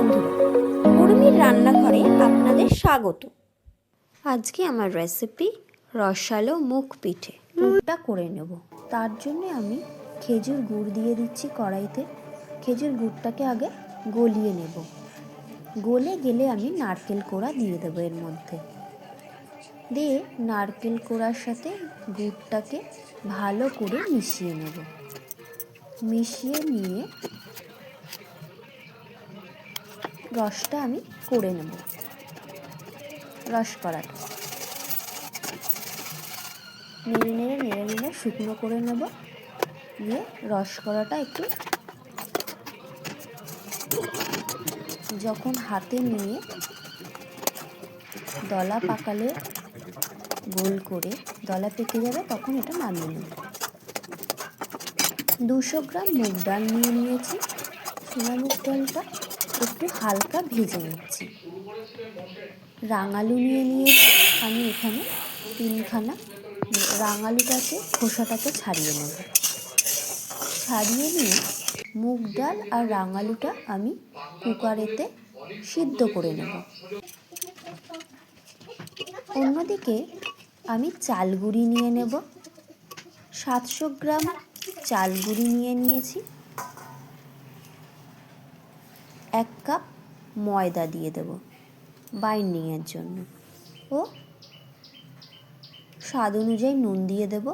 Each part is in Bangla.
বন্ধুরা উর্মির রান্নাঘরে আপনাদের স্বাগত। আজকে আমার রেসিপি রসালো মুখ পিঠে। মুখটা করে নেব। তার জন্য আমি খেজুর গুড় দিয়ে দিচ্ছি কড়াইতে। খেজুর গুড়টাকে আগে গলিয়ে নেব। গলে গেলে আমি নারকেল কোড়া দিয়ে দেবো এর মধ্যে। দিয়ে নারকেল কোড়ার সাথে গুড়টাকে ভালো করে মিশিয়ে নেব। মিশিয়ে নিয়ে রসটা আমি করে নেব। রস করাটা নেড়ে নেড়ে নেড়ে নেড়ে শুকনো করে নেব। দিয়ে রস করাটা একটু যখন হাতে নিয়ে দলা পাকালে গোল করে দলা পেকে যাবে তখন এটা নামিয়ে নেব। দুশো গ্রাম মুগ ডাল নিয়ে নিয়েছি। সোনা মুগ ডালটা একটু হালকা ভেজে নিচ্ছি। রাঙালু নিয়ে নিয়েছি। আমি এখানে তিনখানা রাঙালুটাকে, খোসাটাকে ছাড়িয়ে নেব। ছাড়িয়ে নিয়ে মুগ ডাল আর রাঙালুটা আমি কুকারেতে সিদ্ধ করে নেব। অন্যদিকে আমি চালগুড়ি নিয়ে নেব। সাতশো গ্রাম চালগুড়ি নিয়ে নিয়েছি। এক কাপ ময়দা দিয়ে দেব বাইন্ডিংয়ের জন্য। ও স্বাদ অনুযায়ী নুন দিয়ে দেব।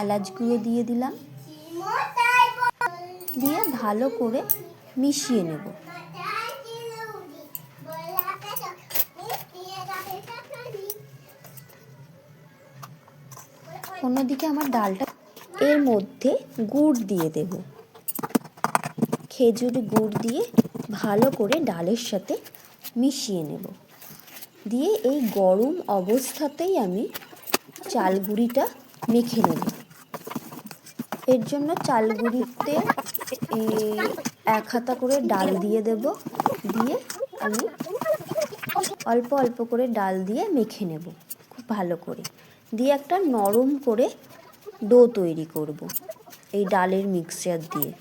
এলাচ গুঁড়ো দিয়ে দিলাম। দিয়ে ভালো করে মিশিয়ে নেব। অন্যদিকে আমার ডালটা এর মধ্যে গুড় দিয়ে দেব। খেজুর গুড় দিয়ে ভালো করে ডালের সাথে মিশিয়ে নেব। দিয়ে এই গরম অবস্থাতেই আমি চালগুড়িটা মেখে নেব। এর জন্য চালগুড়িতে এক হাতা করে ডাল দিয়ে দেব। দিয়ে আমি অল্প অল্প করে ডাল দিয়ে মেখে নেব খুব ভালো করে। দিয়ে একটা নরম করে ডো তৈরি করব এই ডালের মিক্সচার দিয়ে।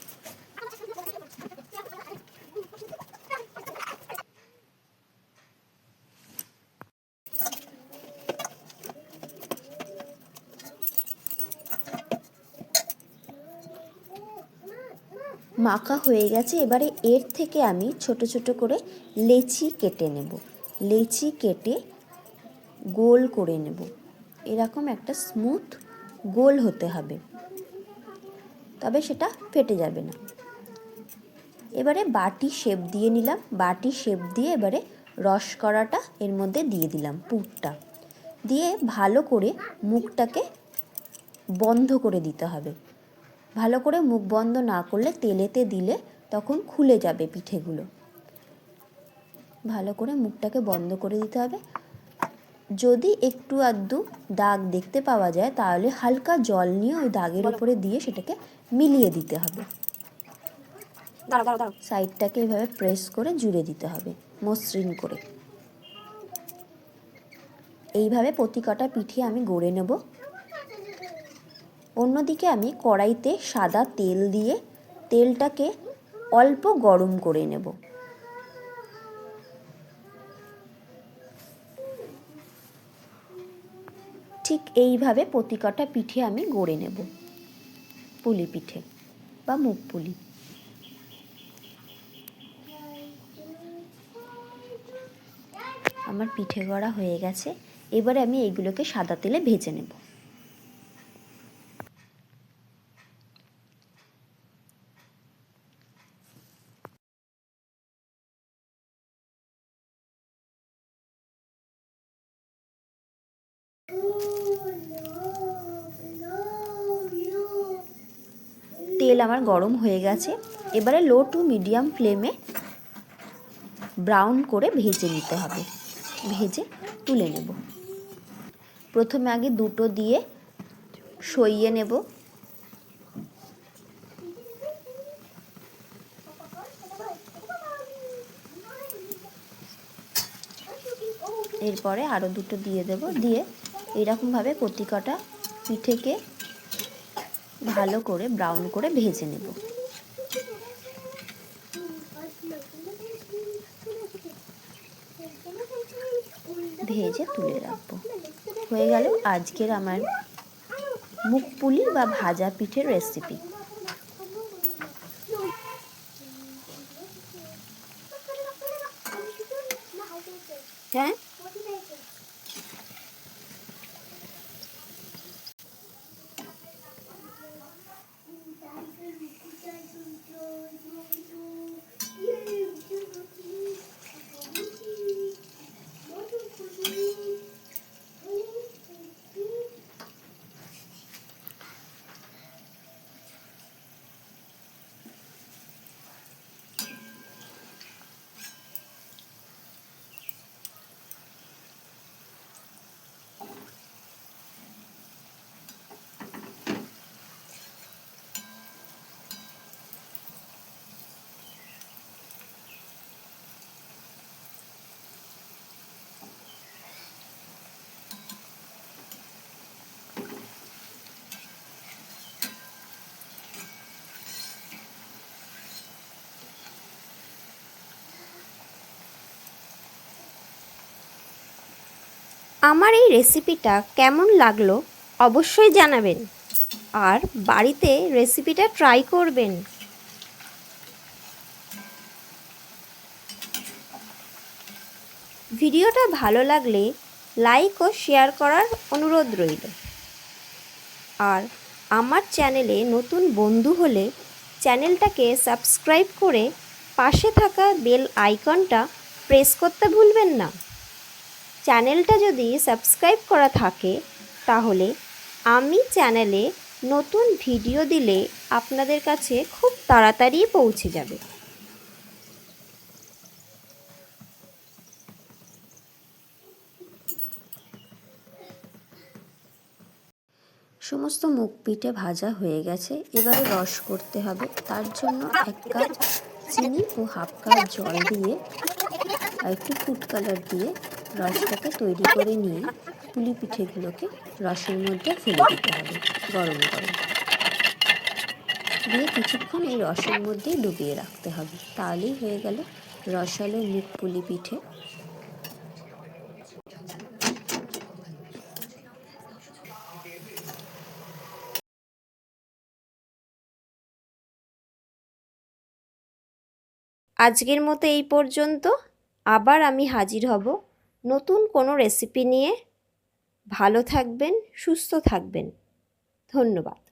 মাখা হয়ে গেছে, এবারে এর থেকে আমি ছোট ছোট করে লেচি কেটে নেব। লেচি কেটে গোল করে নেব। এরকম একটা স্মুথ গোল হতে হবে। তবে সেটা ফেটে যাবে না। এবারে বাটি শেপ দিয়ে নিলাম। বাটি শেপ দিয়ে এবারে রস করাটা এর মধ্যে দিয়ে দিলাম পুরটা। দিয়ে ভালো করে মুখটাকে বন্ধ করে দিতে হবে। ভালো করে মুখ বন্ধ না করলে তেলেতে দিলে তখন খুলে যাবে পিঠেগুলো। ভালো করে মুখটাকে বন্ধ করে দিতে হবে। যদি একটু আধটু দাগ দেখতে পাওয়া যায় তাহলে হালকা জল নিয়ে ওই দাগের উপরে দিয়ে সেটাকে মিলিয়ে দিতে হবে। সাইডটাকে এইভাবে প্রেস করে জুড়ে দিতে হবে মসৃণ করে। এইভাবে প্রতি কটা পিঠে আমি গড়ে নেব। অন্যদিকে আমি কড়াইতে সাদা তেল দিয়ে তেলটাকে অল্প গরম করে নেব। ঠিক এইভাবে প্রতি কটা পিঠে আমি গড়ে নেব। পুলি পিঠে বা মুখ পুলি। আমার পিঠে গড়া হয়ে গেছে। এবারে আমি এইগুলোকে সাদা তেলে ভেজে নেব। তেল আমার গরম হয়ে গেছে। এবারে লো টু মিডিয়াম ফ্লেমে ব্রাউন করে ভেজে নিতে হবে। ভেজে তুলে নেব। প্রথমে আগে দুটো দিয়ে সইয়ে নেব। এরপরে আরও দুটো দিয়ে দেব। দিয়ে এরকমভাবে প্রতিকটা পিঠেকে ভালো করে ব্রাউন করে ভেজে নেব। ভেজে তুলে রাখব। হয়ে গেল আজকের আমার মুখ পুলি বা ভাজা পিঠের রেসিপি আমার এই রেসিপিটা কেমন লাগল অবশ্যই জানাবেন। আর বাড়িতে রেসিপিটা ট্রাই করবেন। ভিডিওটা ভালো লাগলে লাইক ও শেয়ার করার অনুরোধ রইল। আর আমার চ্যানেলে নতুন বন্ধু হলে চ্যানেলটাকে সাবস্ক্রাইব করে পাশে থাকা বেল আইকনটা প্রেস করতে ভুলবেন না। চ্যানেলটা যদি সাবস্ক্রাইব করা থাকে, তাহলে আমি চ্যানেলে নতুন ভিডিও দিলে আপনাদের কাছে খুব তাড়াতাড়ি পৌঁছে যাবে। সমস্ত মুখ পিঠে ভাজা হয়ে গেছে, এবারে রস করতে হবে। তার জন্য এক কাপ চিনি ও হাফ কাপ জল দিয়ে একটু ফুড কালার দিয়ে রসটাকে তৈরি করে নিয়ে পুলি পিঠেগুলোকে রসের মধ্যে ফেলে দিতে হবে, গরম গরম। দিয়ে কিছুক্ষণ এই রসের মধ্যেই ডুবিয়ে রাখতে হবে। তাহলেই হয়ে গেল রসালো মুখ পুলি পিঠে। আজকের মতো এই পর্যন্ত। আবার আমি হাজির হব নতুন কোনো রেসিপি নিয়ে ভালো থাকবেন সুস্থ থাকবেন। ধন্যবাদ।